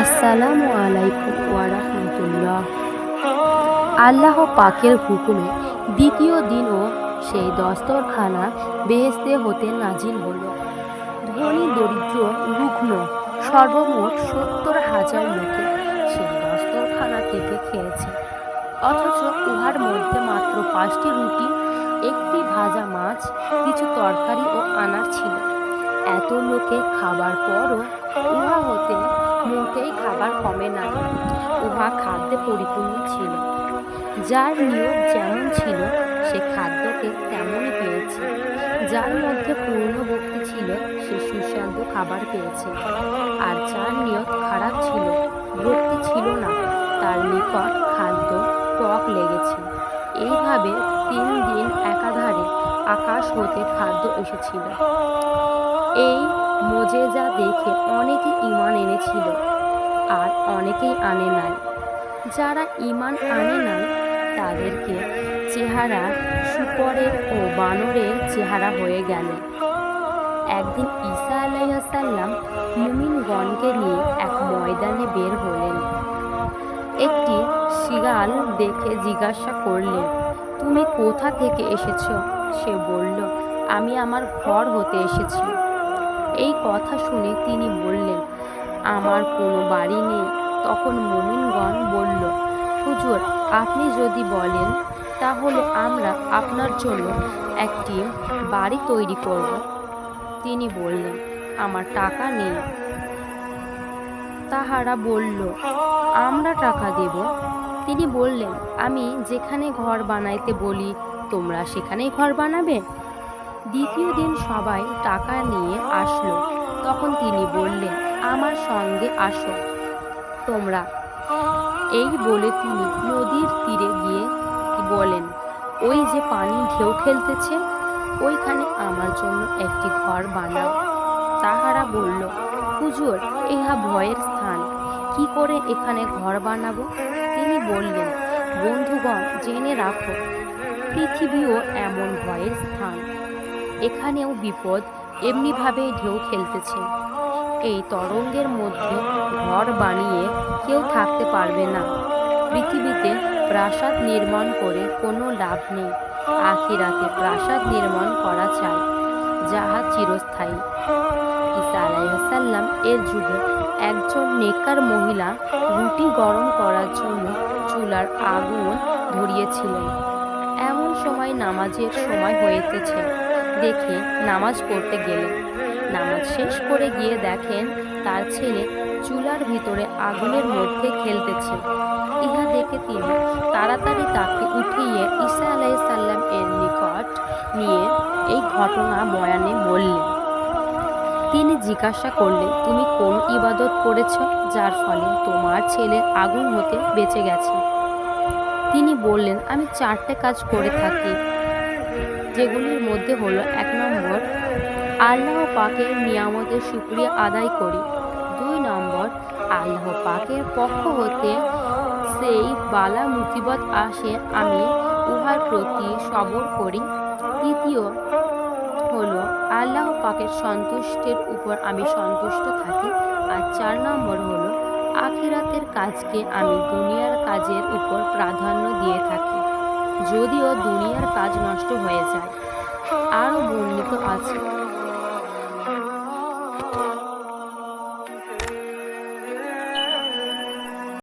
আসসালামু আলাইকুম ওয়ারাহমাতুল্লাহ আল্লাহ পাকের হুকুমে দ্বিতীয় দিনও সেই দস্তরখানা বেহেস্তে হতে নাজিল হল। ধনী, দরিদ্র, রুগ্ন, সর্বমোট সত্তর হাজার লোকে সেই দস্তরখানা থেকে খেয়েছে। অথচ উহার মধ্যে মাত্র পাঁচটি রুটি, একটি ভাজা মাছ, কিছু তরকারি ও আনার ছিল। এত লোকে খাবার পরও উহা হতে না উহা খাদ্যে পরিপূর্ণ ছিল। যার নিয়োগ যেমন ছিল, সে খাদ্যকে তেমনই পেয়েছে। যার মধ্যে পূর্ণ ভক্তি ছিল, সে সুস্বাদু খাবার পেয়েছে। আর যার নিয়ত খারাপ ছিল, ভক্তি ছিল না, তার নিকট খাদ্য টক লেগেছে। এইভাবে তিন দিন একাধারে আকাশ হতে খাদ্য এসেছিল। এই মোজেজা দেখে অনেকে ইমান এনেছিল, আর অনেকেই আনে নাই। যারা ইমান আনে নাই, তাদেরকে চেহারা শুকরের ও বানরের চেহারা হয়ে গেল। একদিন ঈসা আলাইসাল্লাম মুমিনগণকে নিয়ে এক ময়দানে বের হলেন। একটি শিগাল দেখে জিজ্ঞাসা করলেন, তুমি কোথা থেকে এসেছ? সে বলল, আমি আমার ঘর হতে এসেছি। এই কথা শুনে তিনি বললেন আমার কোনো বাড়ি নেই। তখন মুমিনগণ বলল, হুজুর, আপনি যদি বলেন, তাহলে আমরা আপনার জন্য একটি বাড়ি তৈরি করব। তিনি বললেন, আমার টাকা নেই। তাহারা বলল, আমরা টাকা দেব। তিনি বললেন, আমি যেখানে ঘর বানাইতে বলি, তোমরা সেখানেই ঘর বানাবে? দ্বিতীয় দিন সবাই টাকা নিয়ে আসলো। তখন তিনি বললেন আমার সঙ্গে আসো। তোমরা। এই বলে তিনি নদীর তীরে গিয়ে বলেন, ওই যে পানি ঢেউ খেলতেছে, ওইখানে আমার জন্য একটি ঘর বানাও। তাহারা বলল, হুজুর, ইহা ভয়ের স্থান। কি করে এখানে ঘর বানাবো? তিনি বললেন, বন্ধুগণ, জেনে রাখো, পৃথিবীও এমন ভয়ের স্থান। এখানেও বিপদ এমনিভাবে ঢেউ খেলতেছে। এই তরঙ্গের মধ্যে ঘর বানিয়ে কেউ থাকতে পারবে না। পৃথিবীতে প্রাসাদ নির্মাণ করে কোনো লাভ নেই। আখিরাতে প্রাসাদ নির্মাণ করা চাই, যাহা চিরস্থায়ী। ঈসা আলাইসাল্লাম এর যুগে একজন নেকার মহিলা রুটি গরম করার জন্য চুলার আগুন ধরিয়েছিলেন। এমন সময় নামাজের সময় হইতেছে, দেখে নামাজ পড়তে গেলেন। নামাজ শেষ করে গিয়ে দেখেন তার ছেলে চুলার ভিতরে আগুনের মধ্যে খেলতেছে। ইহা দেখে তিনি তাড়াতাড়ি তাকে উঠিয়ে ঈসা আলাইসাল্লাম এর নিকট নিয়ে এই ঘটনা বয়ানে বললেন। তিনি জিজ্ঞাসা করলেন, তুমি কোন ইবাদত করেছ যার ফলে তোমার ছেলে আগুন হতে বেঁচে গেছে? তিনি বললেন, আমি চারটে কাজ করে থাকি, যেগুলির মধ্যে হলো এক নম্বর আল্লাহ পাকের নিয়ামতের শুক্রিয়া আদায় করি। দুই নম্বর, আল্লাহ পাকের পক্ষ হতে সেই বালা মুসিবত আসে, আমি উহার প্রতি সবর করি। তৃতীয় হলো, আল্লাহ পাকের সন্তুষ্টের উপর আমি সন্তুষ্ট থাকি। আর চার নম্বর হলো, আখিরাতের কাজকে আমি দুনিয়ার কাজের উপর প্রাধান্য দিয়ে থাকি, যদিও দুনিয়ার কাজ নষ্ট হয়ে যায়। আরও বর্ণিত আছে